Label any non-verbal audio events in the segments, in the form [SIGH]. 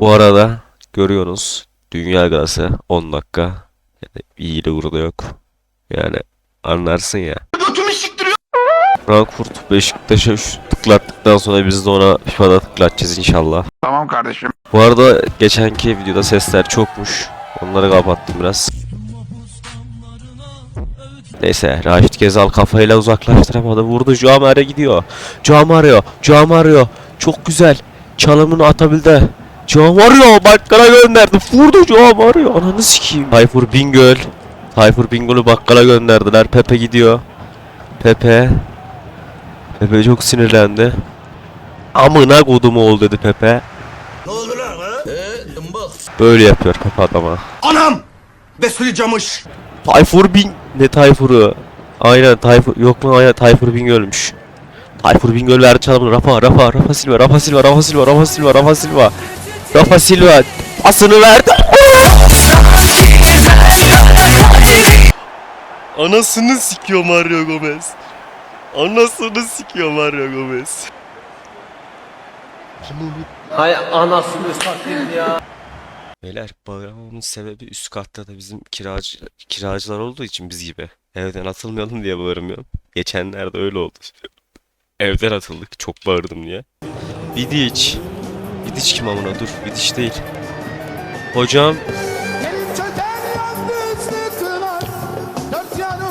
Bu arada görüyorsunuz Dünya Gazı 10 dakika. Yani iyi de burada yok. Yani anlarsın ya. Frankfurt Beşiktaş'a tıklattıktan sonra biz de ona FIFA'da tıklatacağız inşallah. Tamam kardeşim. Bu arada geçenki videoda sesler çokmuş. Onları kapattım biraz. Neyse Raşit Gezal kafayla uzaklaştıramadı. Vurdu Joamar'a gidiyor. Joamar'ıyor. Joamar'ıyor. Çok güzel. Çalımını atabildi. Joamar'ıyor. Bakkala gönderdi. Vurdu Joamar'ıyor. Ananı sikeyim. Tayfur Bingöl. Tayfur Bingöl'ü bakkala gönderdiler. Pepe gidiyor. Pepe. Pepe çok sinirlendi. Amına kodumu ol dedi Pepe. Böyle yapıyor Pepe adama. Anam! Besli camış. Tayfur Bin... Ne Tayfur'u? Aynen Tayfur... Yok lan aynen Tayfur Bingöl'müş. Tayfur Bingöl verdi çalımını. Rafa, Rafa, Rafa Silva, Rafa Silva, Rafa Silva, Rafa Silva, Rafa Silva. Rafa Silva pasını verdi. Anasını sikiyor Mario Gomez. Anasını sikiyor Mario Gomez. Hay anasını satayım ya. Beyler bağırmamın sebebi üst katta da bizim kiracı, kiracılar olduğu için biz gibi. Evden atılmayalım diye bağırmıyorum. Geçenlerde öyle oldu. Evden atıldık çok bağırdım diye. Vidic. Vidic kim amına dur Vidic değil. Hocam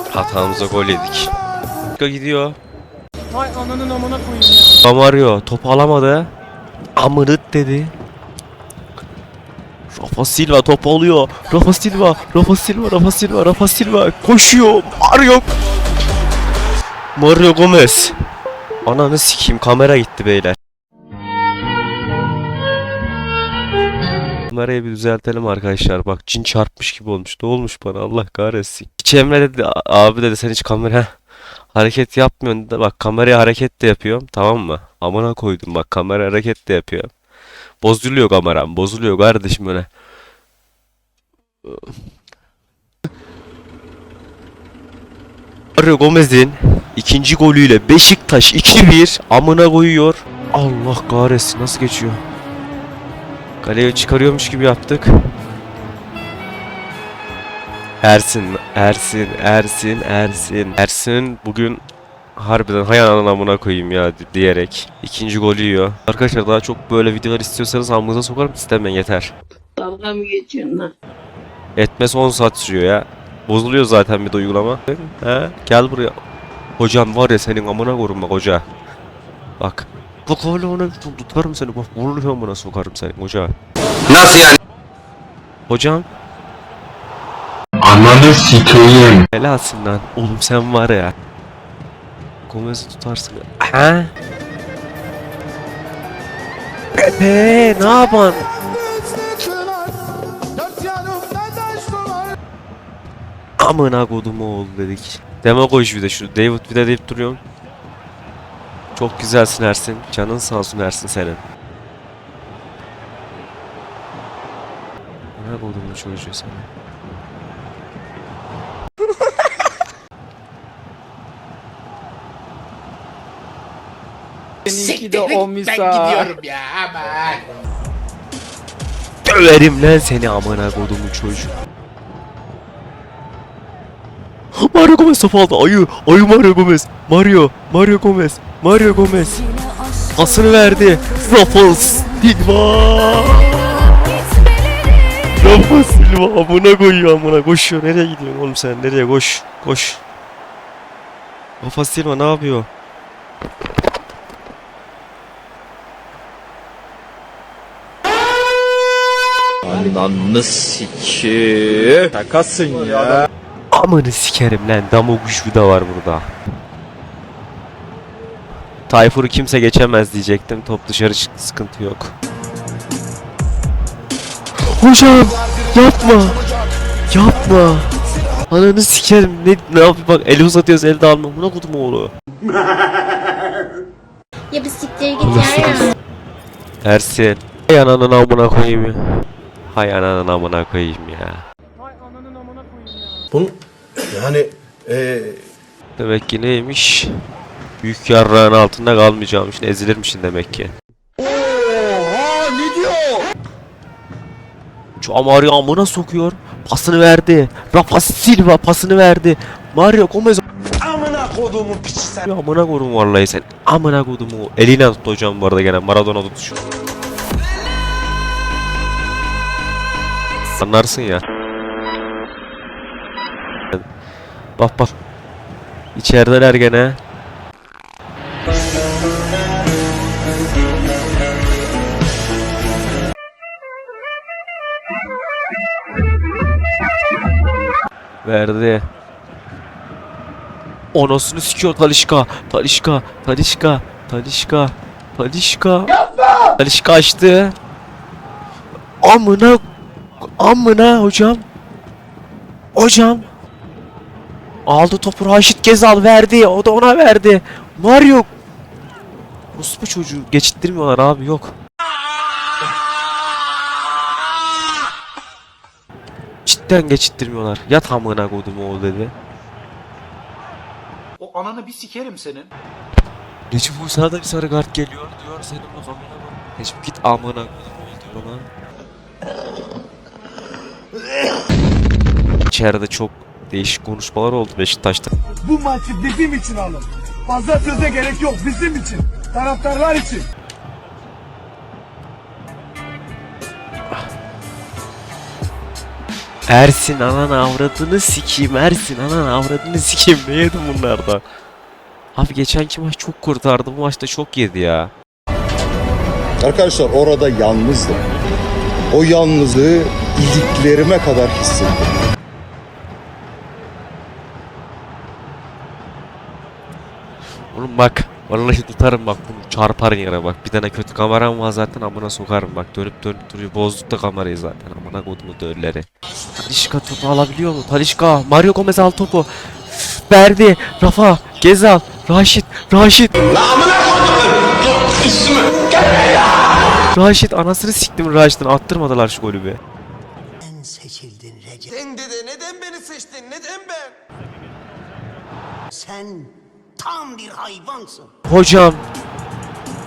hatamıza gol yedik. Gidiyor. Hay ananın amına koyayım ya. Damario topu alamadı. Amırıt dedi. Rafa Silva topu alıyor. Rafa Silva, Rafa Silva, Rafa Silva, Rafa Silva koşuyor. Mario. Mario Gomez. Ananı sikeyim kamera gitti beyler. Kamerayı bir düzeltelim arkadaşlar. Bak cin çarpmış gibi olmuş. Ne olmuş bana Allah kahretsin. Hiç Emre dedi abi dedi sen hiç kamera hareket yapmıyorsun. Bak kameraya hareket de yapıyorum tamam mı? Amına koydum bak kamera hareket de yapıyor. Bozuluyor kameram bozuluyor kardeşim öyle. Mario Gomez'in ikinci golüyle Beşiktaş 2-1 amına koyuyor. Allah kahretsin nasıl geçiyor? Kaleye çıkarıyormuş gibi yaptık. Ersin, Ersin, Ersin, Ersin. Ersin bugün harbiden hay anamına koyayım ya di- diyerek ikinci golü yiyor. Arkadaşlar daha çok böyle videolar istiyorsanız hamınıza sokarım istemeyin yeter. Dalga mı geçiyorsun lan? Etmesi 10 saat sürüyor ya. Bozuluyor zaten bir de uygulama. He? Gel buraya. Hocam var ya senin amına bak hoca. Bak. Bak hala ona tutarım seni bak vuruyor amına sokarım seni hoca. Nasıl yani? Hocam Ananı sikeyim. helalsin lan. Oğlum sen var ya. Gomez'i tutarsın. Ha? Pepe ne yapan? Amına kodum oğlu dedik. Demagoj bir de şu David bir de deyip duruyorsun. Çok güzelsin Ersin. Canın sağ olsun Ersin senin. Amına kodumun çocuğu sana. Seninki [LAUGHS] de o misa. ya aman. Döverim lan seni amına kodumun çocuğu. [GASPS] Mario Gomez topu aldı. Ayı. Ayı Mario Gomez. Mario. Mario Gomez. Mario Gomez. Pasını verdi. Rafa Silva. Rafa Silva amına koyuyor amına. Koşuyor. Nereye gidiyorsun oğlum sen? Nereye? Koş. Koş. Rafa Silva ne yapıyor? Ananı siki. Takasın ya. Amanı sikerim lan. Damoguş da var burada. Tayfur'u kimse geçemez diyecektim. Top dışarı çıktı. Sıkıntı yok. Hocam yapma. Yapma. Ananı sikerim. Ne, ne yapayım bak eli uzatıyoruz elde alma. Buna kodum oğlu. [LAUGHS] Ya bir siktir git ya. Ersin. Hay ananın amına koyayım ya. Hay ananın amına koyayım ya. Hay ananın amına koyayım ya. Bunu yani eee Demek ki neymiş? Büyük yarrağın altında kalmayacağım işte ezilirmişsin demek ki. Joao Mario amına sokuyor. Pasını verdi. Rafa Silva pasını verdi. Mario Gomez amına koduğumun piçi sen. Ya amına kodum vallahi sen. Amına kodum o. Eliyle tuttu hocam bu arada gene. Maradona tutuşu. Anlarsın ya. Bak bak. İçerideler gene. Verdi. Anasını sikiyor Talişka. Talişka. Talişka. Talişka. Talişka. Talişka açtı. Amına. Amına hocam. Hocam. Aldı topu Raşit Gezal verdi. O da ona verdi. Mario. Rusbu çocuğu geçittirmiyorlar abi yok. Cidden geçittirmiyorlar. Yat amına koydum oğul dedi. O ananı bir sikerim senin. Necip Musa'da da bir sarı kart geliyor diyor senin bak amına bak. Necip git amına koydum diyor ona. İçeride çok değişik konuşmalar oldu Beşiktaş'ta. Bu maçı bizim için alın. Fazla söze gerek yok bizim için. Taraftarlar için. Ersin anan avradını sikeyim Ersin anan avradını sikeyim ne yedim bunlardan? Abi geçenki maç çok kurtardı bu maçta çok yedi ya. Arkadaşlar orada yalnızdım. O yalnızlığı iliklerime kadar hissettim. Oğlum bak vallahi tutarım bak bunu çarparın yere bak bir tane kötü kameram var zaten amına sokarım bak dönüp dönüp duruyor bozduk da kamerayı zaten amına kodumu dölleri. Talişka topu alabiliyor mu? Talişka Mario Gomez al topu. Verdi Rafa Gezal Raşit Raşit Raşit anasını siktim Raşit'in attırmadılar şu golü be. Seçildin Recep. Sen dede neden beni seçtin? Neden ben? Sen tam bir hayvansın. Hocam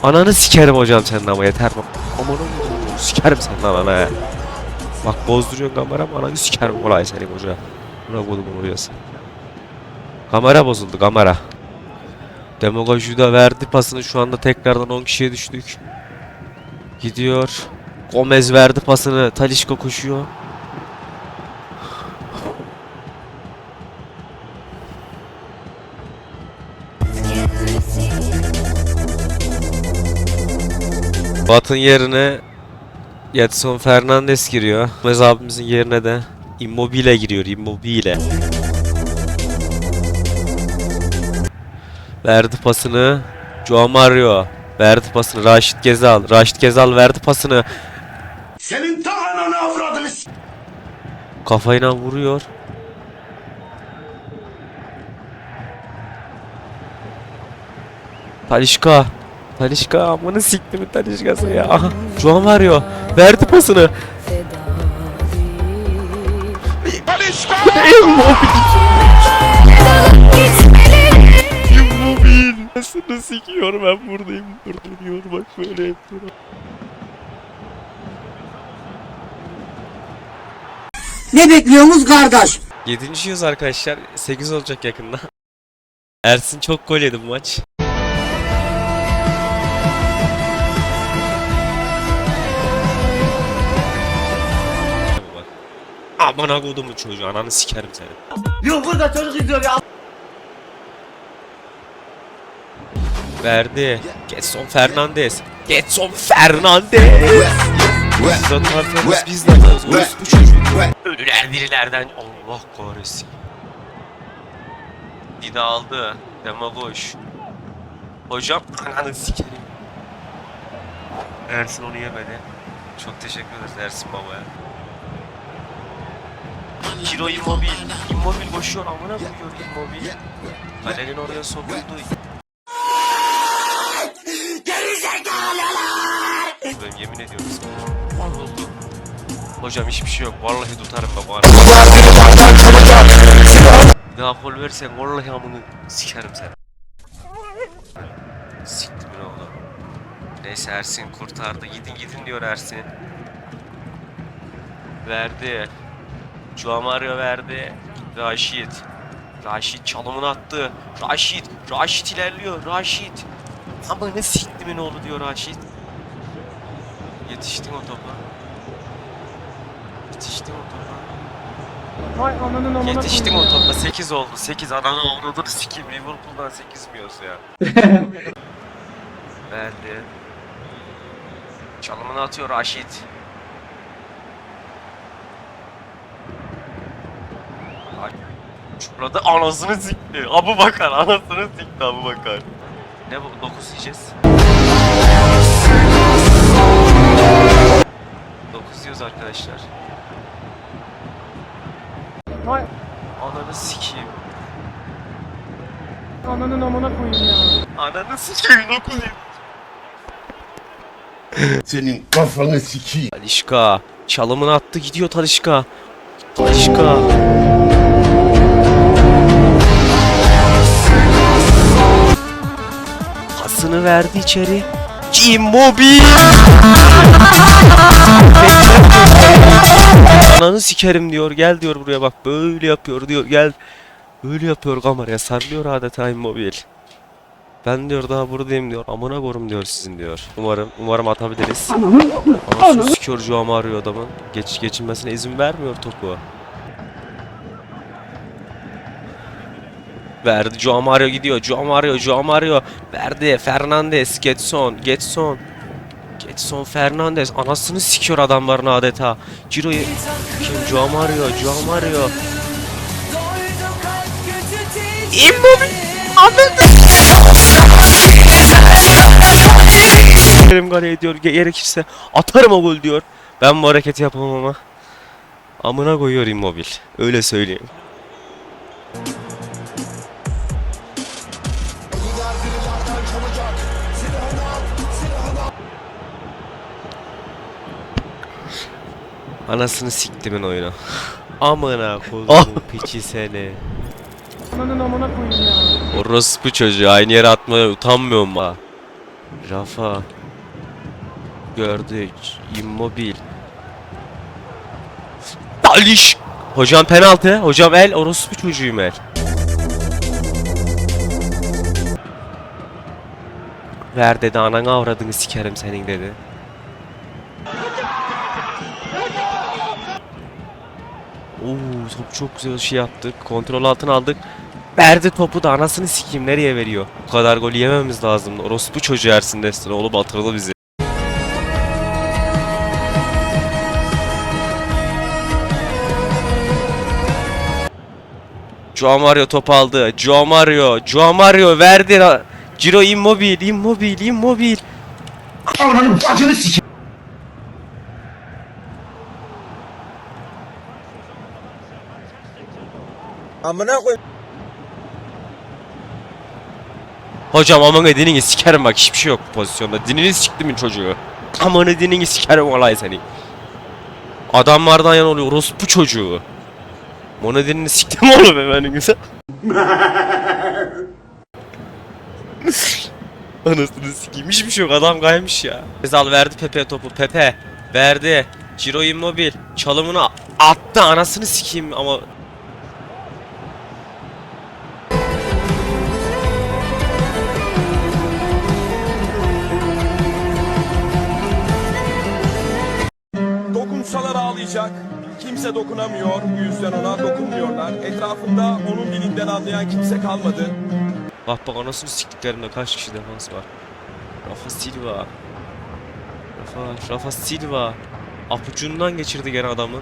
Ananı sikerim hocam senin ama yeter bak. Aman Allah'ım sikerim senin anana ya. Bak bozduruyorsun kameram ananı sikerim kolay senin hoca. Buna kodumun hocası. Kamera bozuldu kamera. Demagoji da verdi pasını şu anda tekrardan 10 kişiye düştük. Gidiyor. Gomez verdi pasını. Talişka koşuyor. Batın yerine Jetson Fernandez giriyor. Gomez abimizin yerine de Immobile giriyor. Immobile. Verdi pasını. Joao Mario. Verdi pasını. Raşit Gezal. Raşit Gezal verdi pasını. Senin ta ananı avradını Kafayla vuruyor. Talişka. Talişka amını sikti mi Talişkası ya. Aha. Joao Mario. Verdi pasını. Immobil. Nasıl sikiyor ben buradayım. Durduruyor bak böyle yapıyor. Ne bekliyorsunuz kardeş? 7. yüz arkadaşlar. 8 olacak yakında. Ersin çok gol yedi bu maç. Aman kodumu çocuğu ananı sikerim seni. Yok burada çocuk izliyor ya. Verdi. Getson Fernandez. Getson Fernandez. Biz atarsanız biz de atarız. Orospu çocuğu. Ölüler dirilerden Allah kahretsin. Dida aldı. Demagoş. Hocam ananı sikerim. Ersin onu yemedi. Çok teşekkür ederiz Ersin babaya. Hiro Immobile. Immobile koşuyor amına koyuyor Immobile. Kalenin oraya sokuldu. Ben yemin ediyorum sana. Mal oldu. Hocam hiçbir şey yok. Vallahi tutarım. Bir daha kol versen vallahi amını sikerim seni. Siktir oğlum. Neyse Ersin kurtardı. Gidin gidin diyor Ersin. Verdi. Joao Mario verdi. Raşit. Raşit çalımını attı. Raşit. Raşit ilerliyor. Raşit. Ama ne siktimin oğlu diyor Raşit. Yetiştim o topa. Yetiştim o topa. Vay ananın amına Yetiştim o topa. 8 oldu. 8 ananı avradını sikeyim. Liverpool'dan 8 mi yiyoruz ya? [LAUGHS] Verdi. Çalımını atıyor Raşit. Şurada anasını sikti. Abu Bakar anasını sikti Abu Bakar. Ne bu? 9 yiyeceğiz. 9 yiyoruz arkadaşlar. Vay Ananı sikeyim. ananın amına koyayım ya. Ananı sikeyim 9 yiyoruz. Senin kafanı sikeyim. Talişka. Çalımını attı gidiyor Talişka. Talişka. Pasını verdi içeri. Immobile. Ananı sikerim diyor. Gel diyor buraya bak. Böyle yapıyor diyor. Gel. Böyle yapıyor kameraya. Sarılıyor adeta Immobile. Ben diyor daha buradayım diyor. Amına korum diyor sizin diyor. Umarım umarım atabiliriz. Anasını sikiyor arıyor adamın. Geç geçilmesine izin vermiyor topu. Verdi Joao Mario gidiyor. Joao Mario, Joao Mario. Verdi Fernandes, Getson, Getson. Getson Fernandes. Anasını sikiyor adamların adeta. Ciro'yu kim? Joao Mario, Joao Mario. Immobile. Benim kaleye diyor ge- gerekirse atarım o gol diyor. Ben bu hareketi yapamam ama. Amına koyuyor Immobile. Öyle söyleyeyim. Anasını siktimin oyunu. Amına koyduğum piçi seni. Ananın amına koyayım ya. Orospu çocuğu aynı yere atmaya utanmıyor mu? Rafa. Gördük. Immobil. Daliş. Hocam penaltı. Hocam el. Orospu çocuğuyum el. Ver dedi ananı avradını sikerim senin dedi. Oo top çok güzel şey yaptık. Kontrol altına aldık. Verdi topu da anasını sikeyim nereye veriyor? Bu kadar gol yememiz lazım. Orospu çocuğu Ersin Destan oğlu batırdı bizi. Joao Mario top aldı. Joao Mario, Joao Mario verdi. Ciro Immobile, Immobile, Immobile. Hocam aman dinini sikerim bak hiçbir şey yok bu pozisyonda. Dinini siktimin çocuğu. Aman dinini sikerim olay seni. Adamlardan yan oluyor orospu çocuğu. Mona dinini siktim [LAUGHS] oğlum efendim güzel. [LAUGHS] Anasını sikeyim hiçbir şey yok adam kaymış ya. Ezal verdi Pepe topu Pepe verdi. Ciro Immobile çalımını attı anasını sikeyim ama Dokunsalar ağlayacak. Kimse dokunamıyor. Bu yüzden ona dokunmuyorlar. Etrafında onun dilinden anlayan kimse kalmadı. Bak bak anasını siktiklerimde kaç kişi defans var. Rafa Silva. Rafa, Rafa Silva. Apucundan geçirdi gene adamı.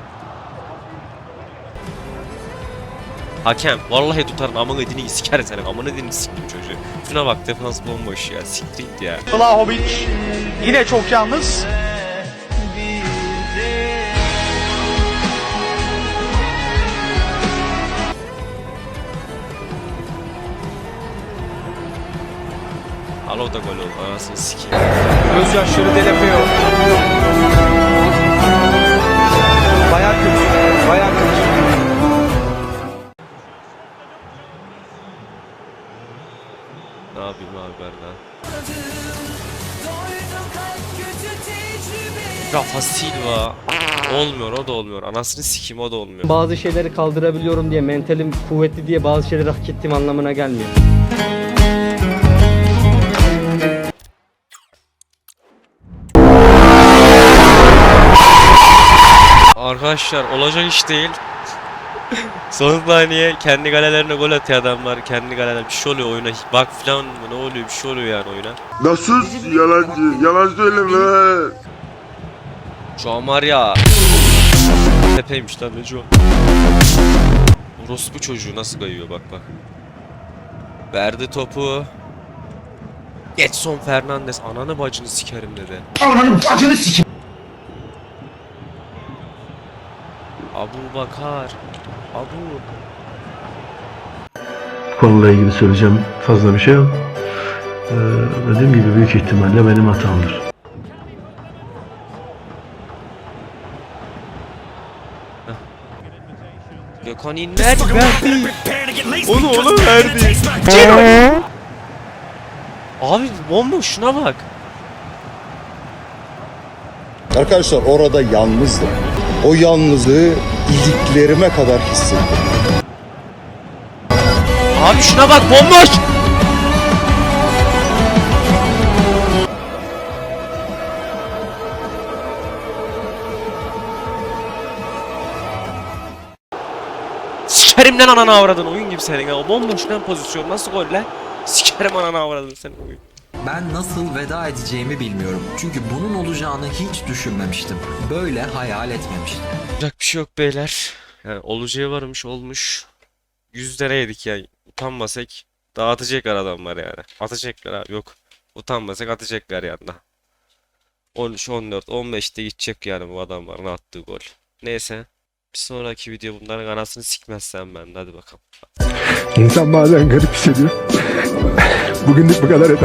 Hakem vallahi tutarın amına edini siker senin amına edini siktim çocuğu. Şuna bak defans bomboş ya siktir ya. Vlahovic yine çok yalnız. Gözyaşları Delefeo. Baya kötü. Baya kötü. Ne yapayım abi ben daha. Rafa Silva. Olmuyor o da olmuyor. Anasını sikim o da olmuyor. Bazı şeyleri kaldırabiliyorum diye, mentalim kuvvetli diye bazı şeyleri hak ettiğim anlamına gelmiyor. Arkadaşlar olacak iş değil. Son saniye kendi kalelerine gol atıyor adamlar. Kendi kaleler bir şey oluyor oyuna. Bak falan mı ne oluyor bir şey oluyor yani oyuna. Nasıl yalancı? Yalan söyleme. An var ya. Tepeymiş lan Neco. Orospu çocuğu nasıl kayıyor bak bak. Verdi topu. Getson Fernandes ananı bacını sikerim dedi. Ananın bacını sikeyim. Abu Bakar. Abu. Konuyla ilgili söyleyeceğim fazla bir şey yok. Ee, dediğim gibi büyük ihtimalle benim hatamdır. Gökhan İnler verdi. Onu ona verdi. Abi bomba şuna bak. Arkadaşlar orada yalnızdım. O yalnızlığı iliklerime kadar hissettim. Abi şuna bak bomboş. Sikerim lan ananı avradın oyun gibi senin ya. O bomboş lan pozisyon nasıl gol lan? Sikerim ananı avradın senin oyun. Ben nasıl veda edeceğimi bilmiyorum. Çünkü bunun olacağını hiç düşünmemiştim. Böyle hayal etmemiştim. Yapacak bir şey yok beyler. Yani olacağı varmış olmuş. 100 lira yedik ya. Utanmasak dağıtacaklar adamlar yani. Atacaklar abi yok. Utanmasak atacaklar yanına. 13, 14, 15'te gidecek yani bu adamların attığı gol. Neyse. Bir sonraki video bunların anasını sikmezsem ben de hadi bakalım. İnsan bazen garip hissediyor. Bugünlük bu kadar yeter.